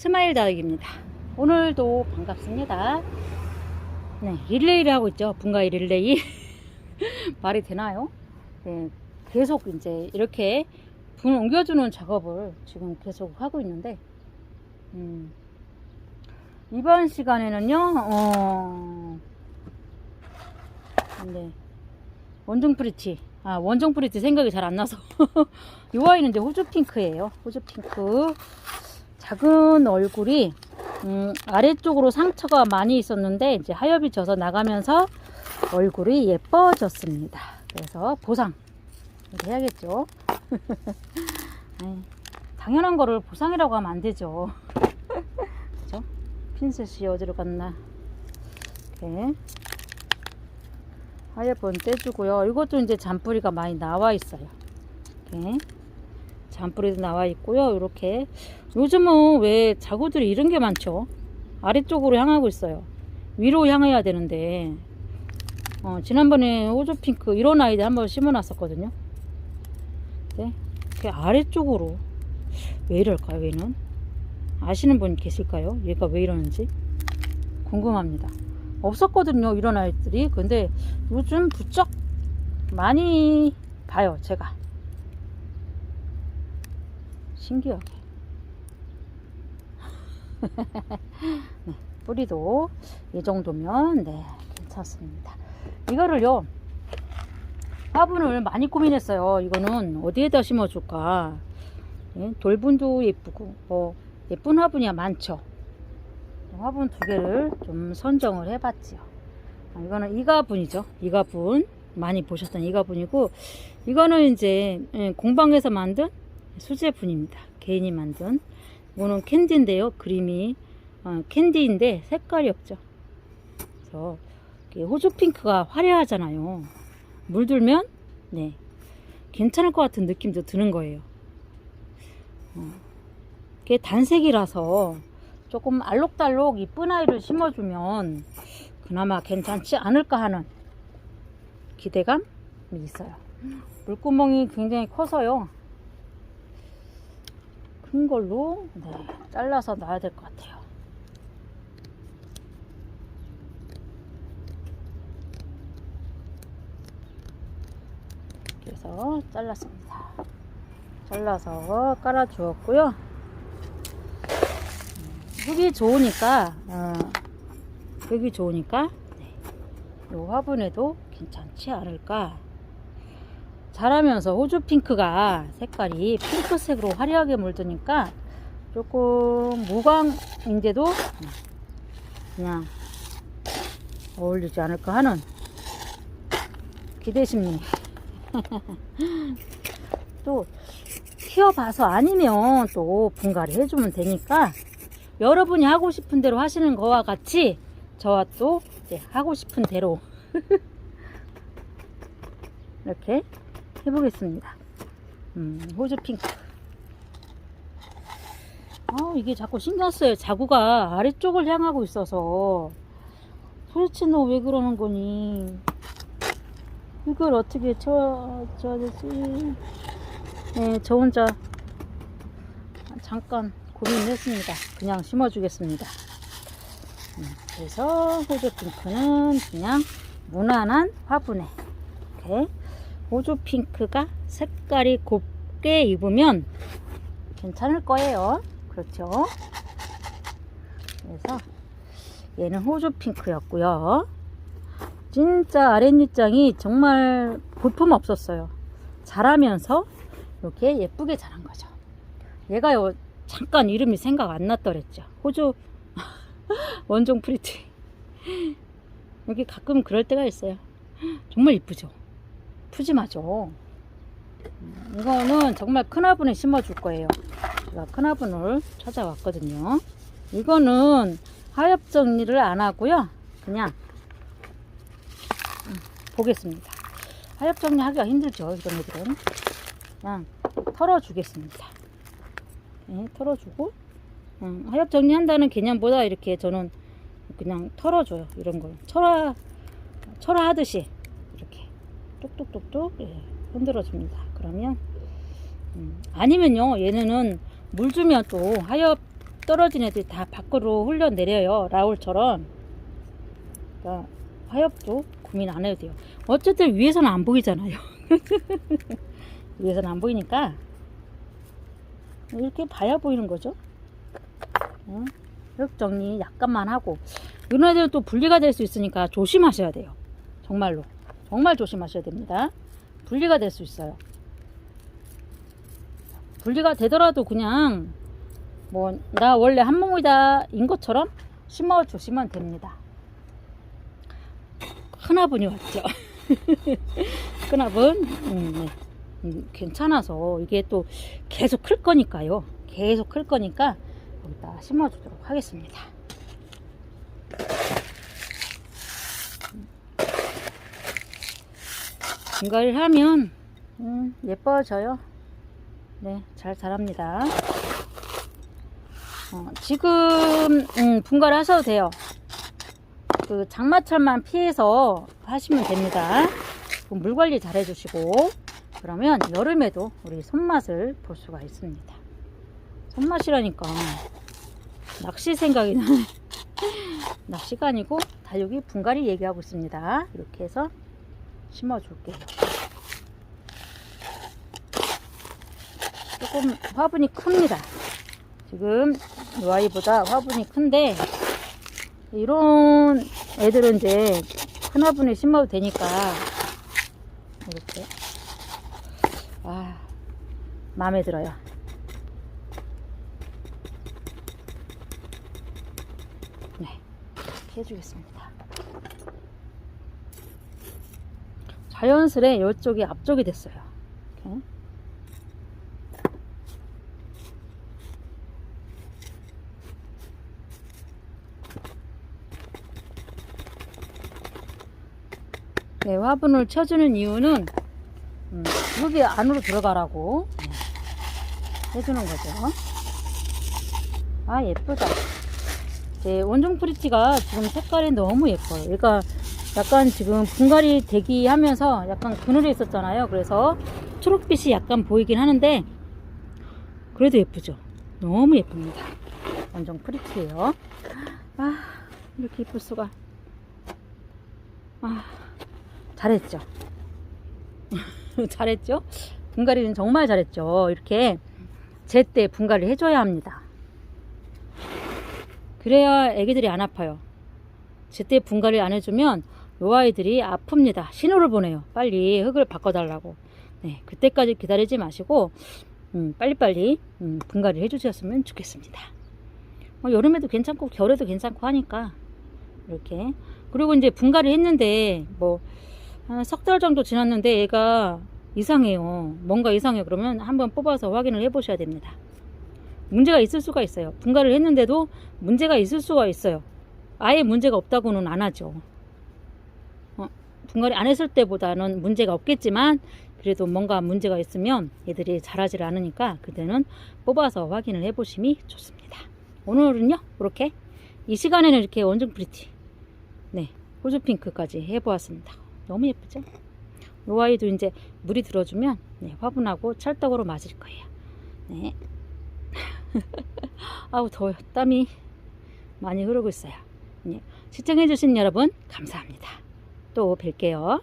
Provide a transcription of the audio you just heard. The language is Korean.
스마일 다육입니다. 오늘도 반갑습니다. 네, 릴레이를 하고 있죠. 분가이 릴레이. 말이 되나요? 네, 계속 이제 이렇게 분 옮겨주는 작업을 지금 계속 하고 있는데, 음, 이번 시간에는요, 어, 네, 원종 프리티. 아, 원종 프리티 생각이 잘 안 나서. 이 아이는 이제 호주 핑크예요. 호주 핑크. 작은 얼굴이 음, 아래쪽으로 상처가 많이 있었는데 이제 하엽이 져서 나가면서 얼굴이 예뻐졌습니다. 그래서 보상 해야겠죠. 당연한 거를 보상이라고 하면 안 되죠. 그죠? 핀셋이 어디로 갔나? 이렇게 하엽은 떼주고요. 이것도 이제 잔뿌리가 많이 나와 있어요. 이렇게 잔뿌리도 나와 있고요. 이렇게 요즘은 왜 자구들이 이런 게 많죠? 아래쪽으로 향하고 있어요. 위로 향해야 되는데 어, 지난번에 호주핑크 이런 아이들 한번 심어놨었거든요. 네, 이렇게 아래쪽으로 왜 이럴까요? 얘는 아시는 분 계실까요? 얘가 왜 이러는지 궁금합니다. 없었거든요, 이런 아이들이. 근데 요즘 부쩍 많이 봐요, 제가. 신기하게. 네, 뿌리도 이 정도면 네, 괜찮습니다. 이거를요. 화분을 많이 고민했어요. 이거는 어디에다 심어줄까? 네, 돌분도 예쁘고 뭐 예쁜 화분이야 많죠. 화분 두 개를 좀 선정을 해봤지요. 아, 이거는 이가분이죠. 이가분 많이 보셨던 이가분이고 이거는 이제 예, 공방에서 만든 수제분입니다. 개인이 만든 이거는 캔디인데요. 그림이 어, 캔디인데 색깔이 없죠. 그래서 호주 핑크가 화려하잖아요. 물들면 네 괜찮을 것 같은 느낌도 드는 거예요. 어, 이게 단색이라서 조금 알록달록 이쁜 아이를 심어주면 그나마 괜찮지 않을까 하는 기대감이 있어요. 물구멍이 굉장히 커서요. 큰 걸로 네, 잘라서 놔야 될 것 같아요. 그래서 잘랐습니다. 잘라서 깔아 주었고요. 흙이 좋으니까 어, 흙이 좋으니까 네, 이 화분에도 괜찮지 않을까 자라면서 호주 핑크가 색깔이 핑크색으로 화려하게 물드니까 조금 무광인데도 그냥 어울리지 않을까 하는 기대심이 또 키워봐서 아니면 또 분갈이 해주면 되니까 여러분이 하고 싶은 대로 하시는 거와 같이 저와 또 하고 싶은 대로 이렇게 해보겠습니다. 음, 호주 핑크. 아, 이게 자꾸 신경 써요. 자구가 아래쪽을 향하고 있어서. 도대체 너 왜 그러는 거니? 이걸 어떻게 쳐, 쳐야 되지? 네, 저 혼자 잠깐 고민을 했습니다. 그냥 심어주겠습니다. 음, 그래서 호주 핑크는 그냥 무난한 화분에 이렇게 호주 핑크가 색깔이 곱게 입으면 괜찮을 거예요. 그렇죠? 그래서 얘는 호주 핑크였고요. 진짜 아랫잎장이 정말 볼품 없었어요. 자라면서 이렇게 예쁘게 자란 거죠. 얘가 요, 잠깐 이름이 생각 안 났더랬죠. 호주 원종 프리티. 여기 가끔 그럴 때가 있어요. 정말 이쁘죠? 푸짐하죠? 음, 이거는 정말 큰 화분에 심어줄 거예요. 제가 큰 화분을 찾아왔거든요. 이거는 하엽 정리를 안 하고요. 그냥 음, 보겠습니다. 하엽 정리하기가 힘들죠. 이런 애들은. 그냥 털어주겠습니다. 네, 털어주고 음, 하엽 정리한다는 개념보다 이렇게 저는 그냥 털어줘요. 이런 걸 철화 철화 하듯이 이렇게 똑똑똑똑 예, 흔들어 줍니다. 그러면 음, 아니면요 얘네는 물 주면 또 하엽 떨어진 애들이 다 밖으로 흘려내려요. 라울처럼. 그러니까 화엽도 고민 안 해도 돼요. 어쨌든 위에서는 안 보이잖아요. 위에서는 안 보이니까 이렇게 봐야 보이는 거죠. 응? 흙 정리 약간만 하고 이런 애들은 또 분리가 될 수 있으니까 조심하셔야 돼요. 정말로 정말 조심하셔야 됩니다. 분리가 될 수 있어요. 분리가 되더라도 그냥 뭐 나 원래 한 몸이다 인 것처럼 심어 주시면 됩니다. 큰 화분이 왔죠. 큰 화분 음, 네. 음, 괜찮아서 이게 또 계속 클 거니까요. 계속 클 거니까 여기다 심어주도록 하겠습니다. 분갈 이를 하면 음, 예뻐져요. 네, 잘 자랍니다. 어, 지금 음, 분갈이 하셔도 돼요. 그 장마철만 피해서 하시면 됩니다. 물 관리 잘 해주시고 그러면 여름에도 우리 손맛을 볼 수가 있습니다. 손맛이라니까 낚시 생각이 나네. 낚시가 아니고 다육이 분갈이 얘기하고 있습니다. 이렇게 해서 심어줄게요. 조금 화분이 큽니다. 지금 이 아이보다 화분이 큰데 이런 애들은 이제 큰 화분에 심어도 되니까 이렇게 아 마음에 들어요. 네 이렇게 해주겠습니다. 자연스레 이쪽이 앞쪽이 됐어요. 이렇게. 네, 화분을 쳐주는 이유는 음, 여기 안으로 들어가라고 네, 해주는 거죠. 아 예쁘다. 제 원종 프리티가 지금 색깔이 너무 예뻐요. 그러니까 약간 지금 분갈이 대기하면서 약간 그늘에 있었잖아요. 그래서 초록빛이 약간 보이긴 하는데 그래도 예쁘죠. 너무 예쁩니다. 원종 프리티예요. 아 이렇게 예쁠 수가. 아 잘했죠. 잘했죠. 분갈이는 정말 잘했죠. 이렇게 제때 분갈이 해줘야 합니다. 그래야 애기들이 안 아파요. 제때 분갈이 안 해주면 요 아이들이 아픕니다. 신호를 보내요. 빨리 흙을 바꿔달라고. 네, 그때까지 기다리지 마시고 음, 빨리빨리 음, 분갈이 해주셨으면 좋겠습니다. 뭐 여름에도 괜찮고 겨울에도 괜찮고 하니까 이렇게 그리고 이제 분갈이 했는데 뭐석달 정도 지났는데 얘가 이상해요. 뭔가 이상해 그러면 한번 뽑아서 확인을 해보셔야 됩니다. 문제가 있을 수가 있어요. 분갈이를 했는데도 문제가 있을 수가 있어요. 아예 문제가 없다고는 안 하죠. 어, 분갈이 안 했을 때보다는 문제가 없겠지만 그래도 뭔가 문제가 있으면 얘들이 자라질 않으니까 그때는 뽑아서 확인을 해 보심이 좋습니다. 오늘은요 이렇게 이 시간에는 이렇게 원종 프리티 네 호주 핑크까지 해보았습니다. 너무 예쁘죠? 요 아이도 이제 물이 들어주면 네, 화분하고 찰떡으로 맞을 거예요. 네. 아우 더워요. 땀이 많이 흐르고 있어요. 네. 시청해주신 여러분 감사합니다. 또 뵐게요.